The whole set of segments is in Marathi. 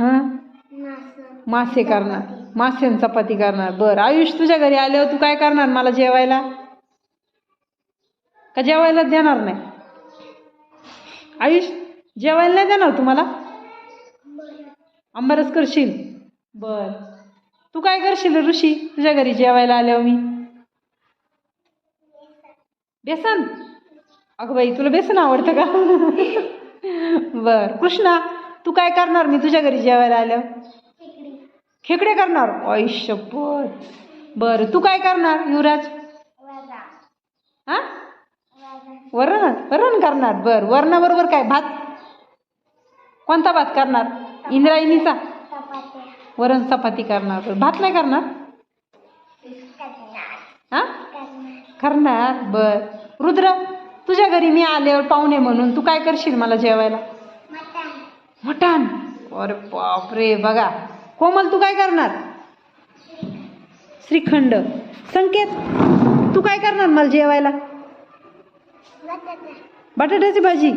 हां? मासे. करणार. मासे आणि चपाती करणार. बरं. आयुष तुझ्या घरी आल्यावर तू काय करणार? मला जेवायला? का जेवायला देणार नाही? आयुष जेवायला नाही देणार तुम्हाला? आंबारस करशील? बर. तू काय करशील ऋषी? तुझ्या घरी जेवायला आल्यावर मी? बेसन? अगं बाई तुला बेसन आवडतं का? बर. कृष्णा तू काय करणार? मी तुझ्या घरी जेवायला आल्यावर खेकडे. करणार? आयुष्यपत बरं तू काय करणार युवराज? हा? वरण. वरण? करणार. बर वरणाबरोबर काय? भात? कोणता भात करणार? इंद्रायणीचा? वरण चपाती करणार. भात नाही करणार? हा? करणार. बर. रुद्र तुझ्या घरी मी आल्यावर पाहुणे म्हणून तू काय करशील मला जेवायला? मटण. अरे बापरे बघा. कोमल तू काय करणार? श्रीखंड. संकेत तू काय करणार मला जेवायला? बटाट्याची भाजी.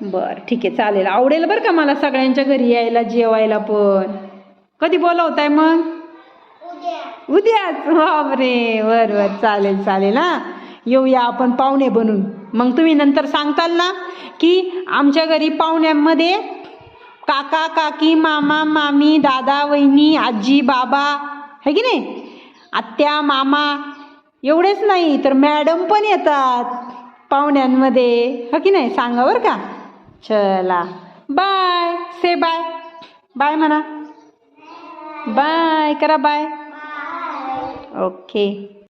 बर ठीक आहे चालेल. आवडेल बरं का मला सगळ्यांच्या घरी यायला जेवायला पण? कधी बोलवताय मग? उद्याच. बापरे बर बर. चालेल चालेल हा. येऊया आपण पाहुणे बनून. मग तुम्ही नंतर सांगताल ना की आमच्या घरी पाहुण्यांमध्ये काका काकी मामा मामी दादा वहिनी आजी बाबा है की नाही? आत्या मामा एवढेच नाही तर मॅडम पण येतात पाहुण्यांमध्ये. हो की नाही? सांगा बरं का. चला. बाय. Say bye. बाय म्हणा. बाय. करा बाय. ओके.